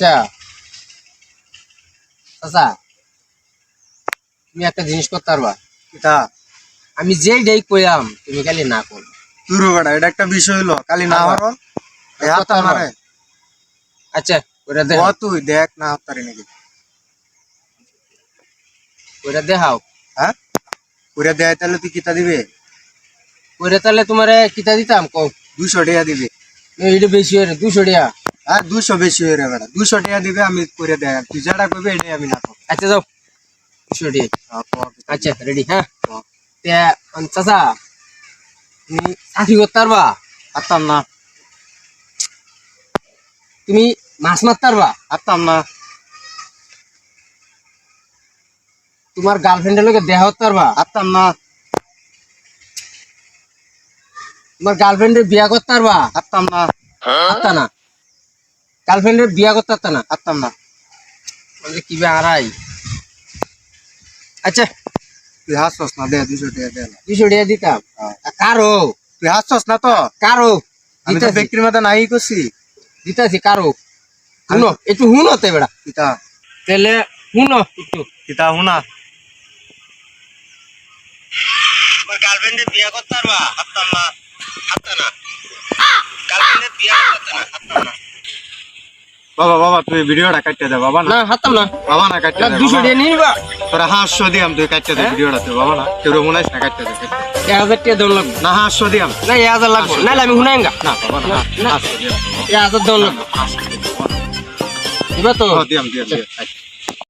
আচ্ছা। চাচা তুমি একটা জিনিস করতে পারবা। কিতা আমি যেই ডেই কইলাম তুমি খালি না কর। তুই বেটা এটা একটা বিষয় হলো কালি না আবার। হাত মারে আচ্ছা ওটা ও দেখাও তুই দেখ না হতারি নাকি। ওটা দেখাও। হ্যাঁ? পুরে দেয় তাহলে তুই কিতা দিবে? ওটা তাহলে তোমার কিতা দিতাম? কও। দুশো টাকা দিবে। এটা বেশি হয়ে দুশো টাকা। আর দুশো বেশি হয়ে রে বেটা দুশো টাকা দিবে আমি করে দেয় তুই যেটা করবে এটাই আমি না করব আচ্ছা যাও। দুশো টাকা আহ, কর। আচ্ছা রেডি হ্যাঁ? কর। তে আন চাচা তুমি চাকরি করতে পারবা? হারতাম না। তুমি মাছ মারতে পারবা? হারতাম না। তোমার গার্লফ্রেন্ডের লোকে দেখা করতে পারবা? হারতাম না। তোমার গার্লফ্রেন্ডের বিয়া করতে পারবা? হারতাম না। পারতা না। গার্লফ্রেন্ডের বিয়া করতে পারতা না হারতাম না। বলছে কি বে আড়াই আচ্ছা তুই হাসছস না দে। দুশো টাকা দে না। দুশো টাকা দিতাম। কারও তুই হাসছস না তো কারও আমি তো ব্যক্তির মতো নাই করছি দিতাছি কারও শুনো একটু শুনো তো বেড়া। কিতা তাহলে শুনো একটু হুনা তোমার গার্লফ্রেন্ডের বিয়া করতে পারবা হাততাম না হাততা না। গার্লফ্রেন্ডের বিয়া করতে না হাততাম না। বাবা বাবা তুই ভিডিওটা কাটতে দে বাবা না। হাতাম হাততাম না। বাবা না কাটতে না দে দুশো বাবা। টাকা নিয়ে নিবা। তোরা হাঁসশো দিয়াম তুই কাটতে দে হ্যাঁ? ভিডিওটা তুই বাবা না। কেউ মনে না কাটতে দে কাটতে দে। এক হাজার টাকা দন লাগবে। না হাঁসশো দিয়াম না এক হাজার লাগবে। না আমি শুনাইঙ্গা না বাবা না না। হাঁসশো দিয়াম এক হাজার দেওয়া লাগবে। দিবা তো দিয়াম দিয়াম দিয়াম